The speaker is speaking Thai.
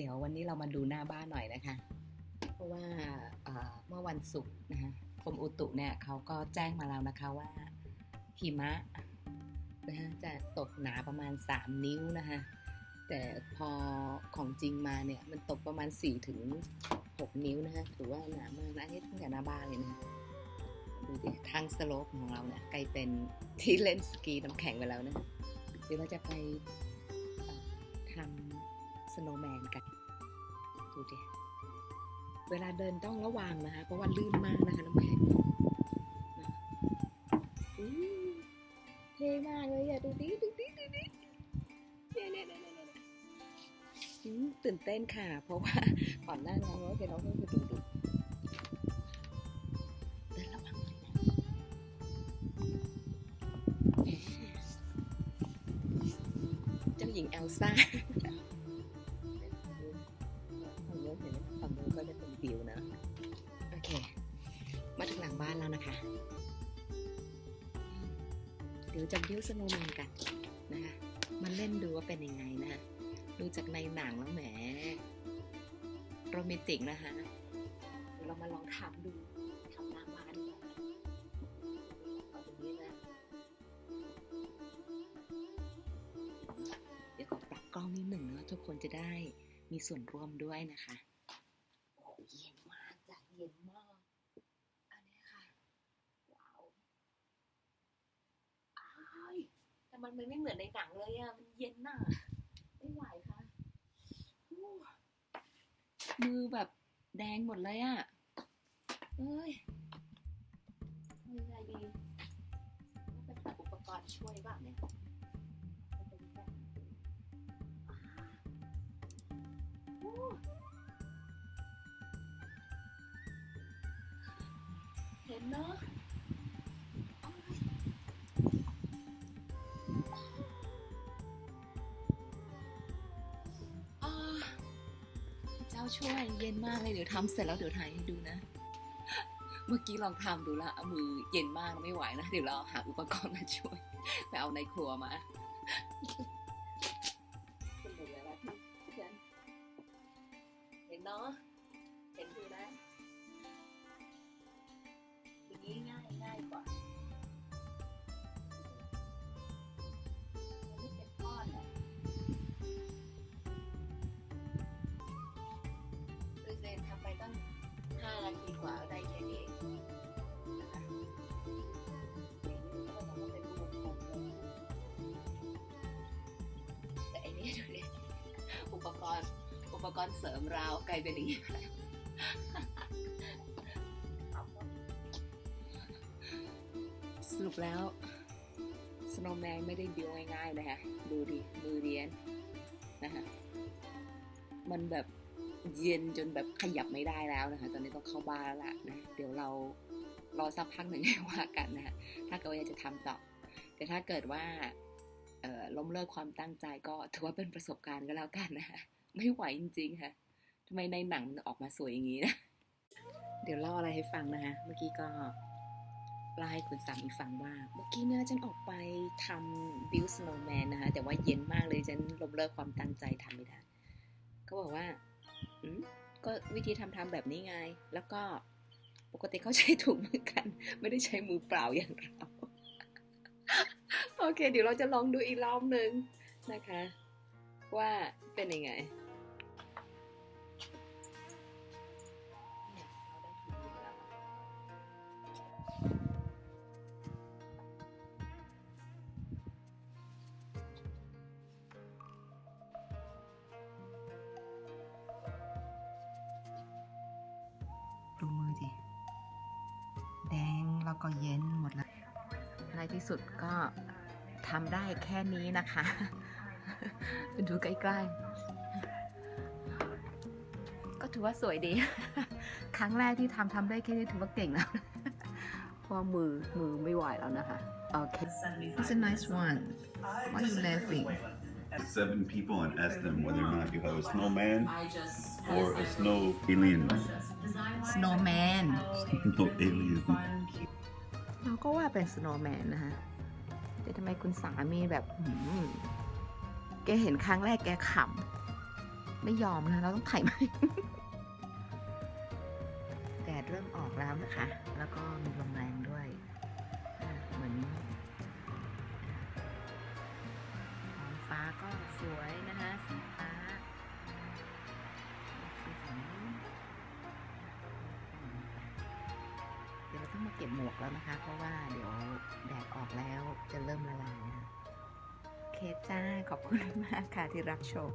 เดี๋ยววันนี้เรามาดูหน้าบ้านหน่อยนะคะ เพราะว่าเมื่อวันศุกร์นะคะกรมอุตุเนี่ยเขาก็แจ้งมาแล้วนะคะว่าหิมะนะคะจะตกหนาประมาณ 3 นิ้วนะคะแต่พอของจริงมาเนี่ยมันตกประมาณ 4 ถึง 6 นิ้วนะคะถือว่าหนามากนะอันนี้ตั้งแต่หน้าบ้านเลยนะดูดิทางสโลปของเราเนี่ยกลายเป็นที่เล่นสกีน้ำแข็งไปแล้วนะเดี๋ยวเราจะไป สโนว์แมนกัน ดูดิ เวลาเดินต้องระวังนะคะ เพราะว่าลื่นมากนะคะน้ำแข็งเท่มากเลยอะดูดิดูดิดูดิเนี่ยเนี่ยเนี่ยเนี่ยตื่นเต้นค่ะ เพราะว่าก่อนหน้านั้นเราเคยเราก็คือดูดูเดินระวังหน่อยนะเจ้าหญิงเอลซ่า วิวนะโอเค มาถึงหลังบ้านแล้วนะคะ เดี๋ยวจะบิ้วสโนว์แมนกันนะคะมาเล่นดูว่าเป็นยังไงนะคะดูจากในหนังแล้วแหมโรแมนติกนะคะเดี๋ยวเรามาลองทำดูทำหน้าบ้านดีกว่าเอาตรงนี้นะเดี๋ยวขอปรับกล้องนิดหนึ่งนะทุกคนจะได้มีส่วนร่วมด้วยนะคะ โอ้เย็นมากจ้ะเย็นมาก อันนี้ค่ะ ว้าวอ้ายแต่มันไม่เหมือนในหนังเลยอะมันเย็นน่ะ ไม่ไหวค่ะ มือแบบแดงหมดเลยอะเอ้ยทำยังไงดีต้องไปหาอุปกรณ์ช่วยบ้างเนี่ย นเนาะเจ้าช่วยเย็นมากเลยเดี๋ยวทำเสร็จแล้วเดี๋ยวถ่ายให้ดูนะ เมื่อกี้ลองทำดูล้วเอามือเย็นมากไม่ไหวนะเดี๋ยวเราหาอุปกรณ์มาช่วยไปเอาในครัวมาสนุกเลยนะพี่เพื่อนเห็นเนาะ อุปกรณ์เสริมเรากลายเป็นอย่างนี้สรุปแล้วสโนว์แมนไม่ได้บิวง่ายๆนะคะดูดิมือเรียนนะคะมันแบบเย็นจนแบบขยับไม่ได้แล้วนะคะ ตอนนี้ต้องเข้าบ้านแล้วล่ะนะเดี๋ยวเรารอสักพักหนึ่งให้ว่ากันนะคะถ้าเกิดว่าอยากจะทำต่อ แต่ถ้าเกิดว่า ล้มเลิกความตั้งใจก็ถือว่าเป็นประสบการณ์ก็แล้วกันนะคะไม่ไหวจริงๆค่ะทำไมในหนังมันออกมาสวยอย่างนี้นะเดี๋ยวเล่าอะไรให้ฟังนะคะเมื่อกี้ก็เล่าให้คุณสามีฟังว่า เมื่อกี้เนี่ยฉันออกไปทำบิวสโนว์แมนนะคะแต่ว่าเย็นมากเลยฉันล้มเลิกความตั้งใจทำไม่ได้เขาบอกว่าอืมก็วิธีทำทำแบบนี้ไง แล้วก็ปกติเขาใช้ถุงมือกัน ไม่ได้ใช้มือเปล่าอย่างเรา โอเค เดี๋ยวเราจะลองดูอีกรอบหนึ่งนะคะ ว่าเป็นยังไงดูมือดิแดงแล้วก็เย็นหมดแล้ว ในที่สุดก็ทำได้แค่นี้นะคะดูใกล้ๆ ก็ถือว่าสวยดี ครั้งแรกที่ทำทำได้แค่นี้ถือว่าเก่งแล้วเพราะว่ามือมือไม่ไหวแล้วนะคะโอเค It's a nice one Why are you laughing seven people and ask them whether or not you have a snowman or a snow alien. Snowman no alien. เราก็ว่าเป็นสโนว์แมนนะคะแต่ทำไมคุณสามีแบบแกเห็นครั้งแรกแกขำไม่ยอมนะ เราต้องถ่ายไหมแดดเริ่มออกแล้วนะคะ แล้วก็มีลมแรงด้วย เหมือนท้องฟ้าก็สวยนะคะสีฟ้าสี เก็บหมวกแล้วนะคะ เพราะว่าเดี๋ยวแดดออกแล้วจะเริ่มละลายนะคะโอเคจ้า ขอบคุณมากค่ะที่รับชม